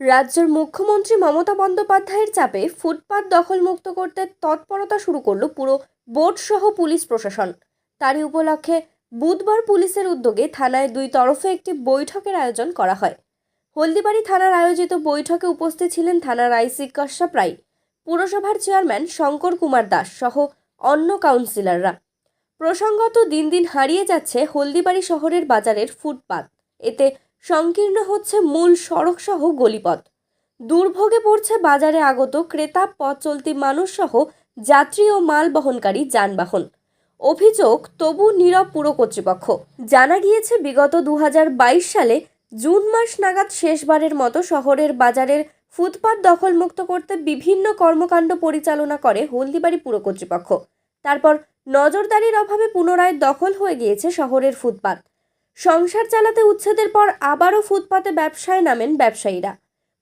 রাজ্যের মুখ্যমন্ত্রী মমতা বন্দ্যোপাধ্যায়ের চাপে ফুটপাত দখলমুক্ত করতে তৎপরতা শুরু করল পুরো বোর্ড সহ পুলিশ প্রশাসন। তারই উপলক্ষে বুধবার পুলিশের উদ্যোগে থানায় দুই তরফে একটি বৈঠকের আয়োজন করা হয়। হলদিবাড়ি থানার আয়োজিত বৈঠকে উপস্থিত ছিলেন থানার আইসি কাশ্যপ রায়, পুরসভার চেয়ারম্যান শঙ্কর কুমার দাস সহ অন্য কাউন্সিলররা। প্রসঙ্গত দিন দিন হারিয়ে যাচ্ছে হলদিবাড়ি শহরের বাজারের ফুটপাত। এতে সংকীর্ণ হচ্ছে মূল সড়ক সহ গলিপথ। দুর্ভোগে পড়ছে বাজারে আগত ক্রেতা, পথ চলতি মানুষ সহ যাত্রী ও মাল বহনকারী যানবাহন। অভিযোগ, তবু নীরব পুর কর্তৃপক্ষ। জানা গিয়েছে, বিগত দু হাজার বাইশ সালে জুন মাস নাগাদ শেষবারের মতো শহরের বাজারের ফুটপাত দখলমুক্ত করতে বিভিন্ন কর্মকাণ্ড পরিচালনা করে হলদিবাড়ি পুর কর্তৃপক্ষ। তারপর নজরদারির অভাবে পুনরায় দখল হয়ে গিয়েছে শহরের ফুটপাত। সংসার চালাতে উচ্ছেদের পর আবারও ফুটপাতে ব্যবসায় নামেন ব্যবসায়ীরা।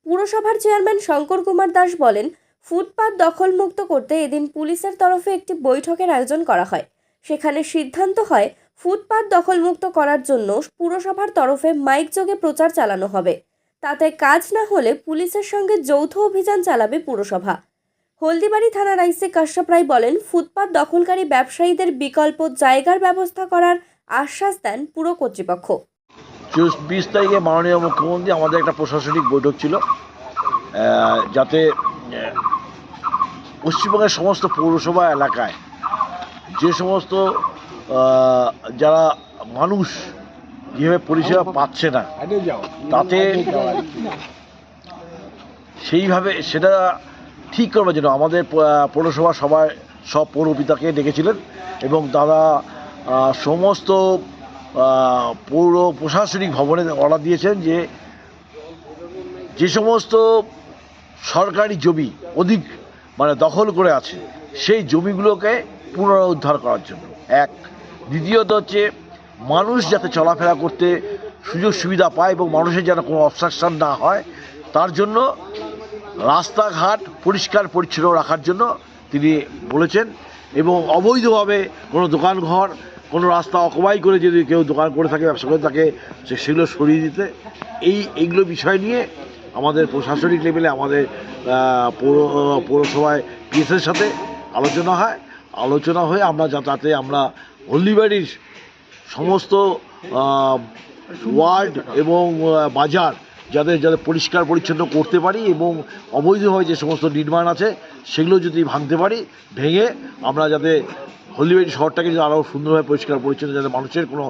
পুরসভার চেয়ারম্যান শঙ্কর কুমার দাস বলেন, ফুটপাত দখলমুক্ত করতে এদিন পুলিশের তরফে একটি বৈঠকের আয়োজন করা হয়। সেখানে সিদ্ধান্ত হয়, ফুটপাত দখলমুক্ত করার জন্য পুরসভার তরফে মাইক যোগে প্রচার চালানো হবে। তাতে কাজ না হলে পুলিশের সঙ্গে যৌথ অভিযান চালাবে পুরসভা। হলদিবাড়ি থানার আইসি কাশ্যপ রায় বলেন, ফুটপাত দখলকারী ব্যবসায়ীদের বিকল্প জায়গার ব্যবস্থা করার আশ্বাস দেন পুর কর্তৃপক্ষ। বিশ তারিখে মাননীয় মুখ্যমন্ত্রী আমাদের একটা প্রশাসনিক বৈঠক ছিল। যাতে পশ্চিমবঙ্গের সমস্ত পৌরসভা এলাকায় যে সমস্ত যারা মানুষ যেভাবে পরিষেবা পাচ্ছে না, তাতে সেইভাবে সেটা ঠিক করবার জন্য আমাদের পৌরসভা সবাই সব পৌরপিতাকে ডেকেছিলেন এবং তারা সমস্ত পৌর প্রশাসনিক ভবনে অর্ডার দিয়েছেন যে যে সমস্ত সরকারি জমি অধিক মানে দখল করে আছে, সেই জমিগুলোকে পুনরুদ্ধার করার জন্য। এক। দ্বিতীয়ত হচ্ছে, মানুষ যাতে চলাফেরা করতে সুযোগ সুবিধা পায় এবং মানুষের যেন কোনো অবস্ট্রাকশন না হয়, তার জন্য রাস্তাঘাট পরিষ্কার পরিচ্ছন্ন রাখার জন্য তিনি বলেছেন এবং অবৈধভাবে কোনো দোকানঘর কোনো রাস্তা অকুপাই করে যদি কেউ দোকান করে থাকে, ব্যবসা করে থাকে, সে- সেগুলো সরিয়ে দিতে। এই, এইগুলো বিষয় নিয়ে আমাদের প্রশাসনিক লেভেলে আমাদের পৌর, পৌরসভায় পিএসের সাথে আলোচনা হয়। আলোচনা হয়ে আমরা যাতে আমরা হলদিবাড়ির সমস্ত ওয়ার্ড এবং বাজার যাতে যাতে পরিষ্কার পরিচ্ছন্ন করতে পারি এবং অবৈধভাবে যে সমস্ত নির্মাণ আছে, সেগুলো যদি ভাঙতে পারি, ভেঙে আমরা যাতে হলদিবাড়ি শহরটাকে যেন আরও সুন্দরভাবে পরিষ্কার পরিচ্ছন্ন যাতে মানুষের কোনো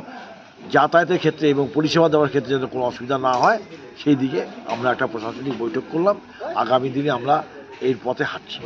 যাতায়াতের ক্ষেত্রে এবং পরিষেবা দেওয়ার ক্ষেত্রে যাতে কোনো অসুবিধা না হয়, সেই দিকে আমরা একটা প্রশাসনিক বৈঠক করলাম। আগামী দিনে আমরা এর পথে হাঁটছি।